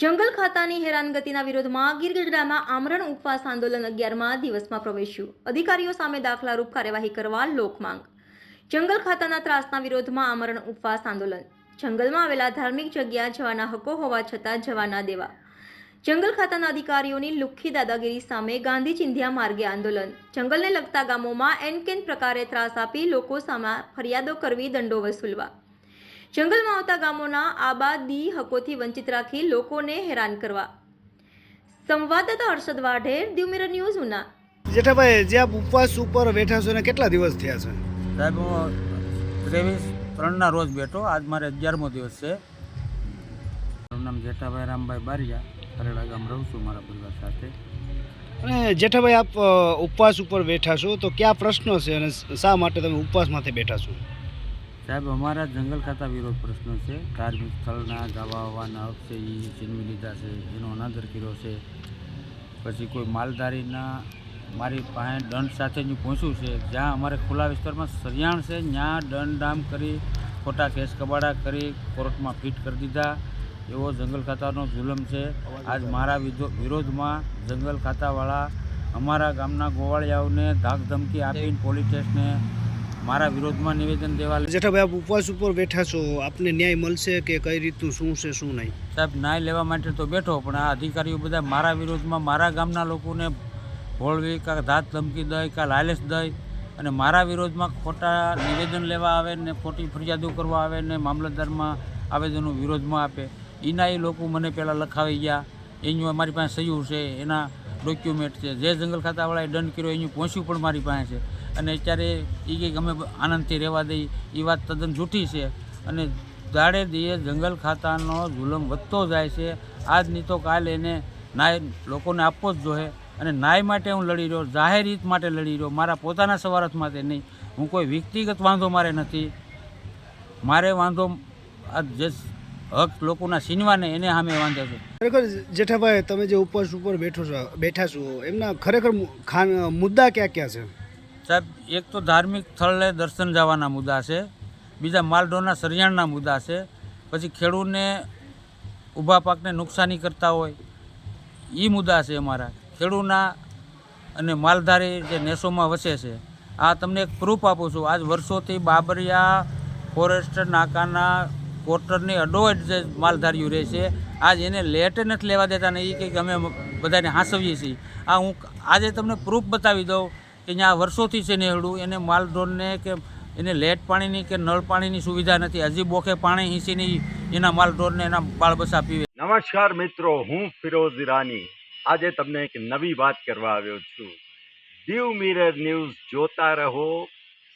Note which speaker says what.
Speaker 1: જંગલ ખાતાની હેરાનગતિના વિરોધમાં ગીર ગઢડામાં આમરણ ઉપવાસ આંદોલન અગિયારમાં દિવસમાં પ્રવેશ્યું. અધિકારીઓ સામે દાખલારૂપ કાર્યવાહી કરવા લોકમાંગ જંગલ ખાતાના ત્રાસના વિરોધમાં આમરણ ઉપવાસ આંદોલન. જંગલમાં આવેલા ધાર્મિક જગ્યા જવાના હકો હોવા છતાં જવા ના દેવા. જંગલ ખાતાના અધિકારીઓની લુખ્ખી દાદાગીરી સામે ગાંધી ચિંધ્યા માર્ગે આંદોલન. જંગલને લગતા ગામોમાં એનકેન પ્રકારે ત્રાસ આપી લોકો સામે ફરિયાદો કરવી દંડો વસૂલવા. જંગલમાં આવતા ગામોના આબાદી હકોથી વંચિત રાખી લોકોને હેરાન કરવા. સંવાદદાતા Harshad Vadher the mirror news Una.
Speaker 2: Jethabhai જે આપ ઉપવાસ ઉપર બેઠા છો ને કેટલા દિવસ થયા છે?
Speaker 3: સાહેબ હું ત્રેવીસ ત્રણના રોજ બેઠો. આજ મારે અગિયારમો દિવસ છે. મારું નામ જેઠાભાઈ રામભાઈ બારિયા. ખરેડા ગામ રહું છું મારા પરિવાર સાથે.
Speaker 2: અને જેઠાભાઈ આપ ઉપવાસ ઉપર બેઠા છો તો કયા પ્રશ્નો છે અને શા માટે તમે ઉપવાસમાંથી બેઠા છો?
Speaker 3: સાહેબ, અમારા જંગલ ખાતા વિરોધ પ્રશ્નો છે. ધાર્મિક સ્થળના ગાવા વાવાના હક છે એ છીનવી લીધા છે, એનો અનાદર કર્યો છે. પછી કોઈ માલધારીના મારી પાસે દંડ સાથેનું પહોંચ્યું છે. જ્યાં અમારે ખુલ્લા વિસ્તારમાં સરિયાણ છે, ત્યાં દંડ ડામ કરી, ખોટા કેસ કબાડા કરી, કોર્ટમાં ફિટ કરી દીધા. એવો જંગલ ખાતાનો જુલમ છે. આજ મારા વિરોધમાં જંગલ ખાતાવાળા અમારા ગામના ગોવાળિયાઓને ધાક ધમકી આપીને પોલીસ સ્ટેશને મારા વિરોધમાં નિવેદન દેવા
Speaker 2: જેઠાભાઈ આપ ઉપવાસ ઉપર બેઠા છો. આપને ન્યાય મળશે કે કઈ રીતનું શું છે શું નહીં?
Speaker 3: સાહેબ ન્યાય લેવા માટે તો બેઠો પણ આ અધિકારીઓ બધા મારા વિરોધમાં મારા ગામના લોકોને ભોળવી કાં ધાત ધમકી દઈ કાં લાલચ દઈ અને મારા વિરોધમાં ખોટા નિવેદન લેવા આવે ને ખોટી ફરિયાદો કરવા આવે ને મામલતદારમાં આવેદનો વિરોધમાં આપે. એના એ લોકો મને પહેલાં લખાવી ગયા. એનું મારી પાસે સહયું છે. એના ડોક્યુમેન્ટ છે. જે જંગલ ખાતાવાળાએ દંડ કર્યો, એનું પહોંચ્યું પણ મારી પાસે છે. અને અત્યારે એ કંઈક અમે આનંદથી રહેવા દઈ. એ વાત તદ્દન જૂઠી છે. અને દાડે દીએ જંગલ ખાતાનો જુલમ વધતો જાય છે. આજ નહીં તો કાલ એને નાય લોકોને આપવો જ જોઈએ. અને ન્યાય માટે હું લડી રહ્યો, જાહેર હિત માટે લડી રહ્યો. મારા પોતાના સવારથ માટે નહીં. હું કોઈ વ્યક્તિગત વાંધો મારે નથી. મારે વાંધો આ જે હક લોકોના છીનવાને એને સામે વાંધો છે.
Speaker 2: ખરેખર જેઠાભાઈ તમે જે ઉપવાસ ઉપર બેઠો છો બેઠા છો એમના ખરેખર મુદ્દા ક્યાં ક્યાં છે?
Speaker 3: સાહેબ એક તો ધાર્મિક સ્થળે દર્શન જવાના મુદ્દા છે બીજા માલઢોના સરિયાણના મુદ્દા છે પછી ખેડૂતને ઊભા પાકને નુકસાની કરતા હોય એ મુદ્દા છે અમારા. ખેડૂતના અને માલધારી જે નેસોમાં વસે છે આ તમને એક પ્રૂફ આપું છું. આજ વર્ષોથી બાબરિયા ફોરેસ્ટ નાકાના કોર્ટરની અડોઅડ જે માલધારીઓ રહે છે આજ એને લેટ નથી લેવા દેતા ને એ કંઈક અમે બધાને હાંસવીએ છીએ. આ હું આજે તમને પ્રૂફ બતાવી દઉં કે અહીંયા વર્ષોથી છે નેહડું એને માલધોરને કે એને લેટ પાણીની કે નળ પાણીની સુવિધા નથી. હજી બોખે પાણી હિંચીને એના માલઢોરને એના બાળબસા પીવે.
Speaker 4: નમસ્કાર મિત્રો, હું ફિરોઝ ઈરાની. આજે તમને એક નવી વાત કરવા આવ્યો છું. દીવ મિરર ન્યૂઝ જોતા રહો.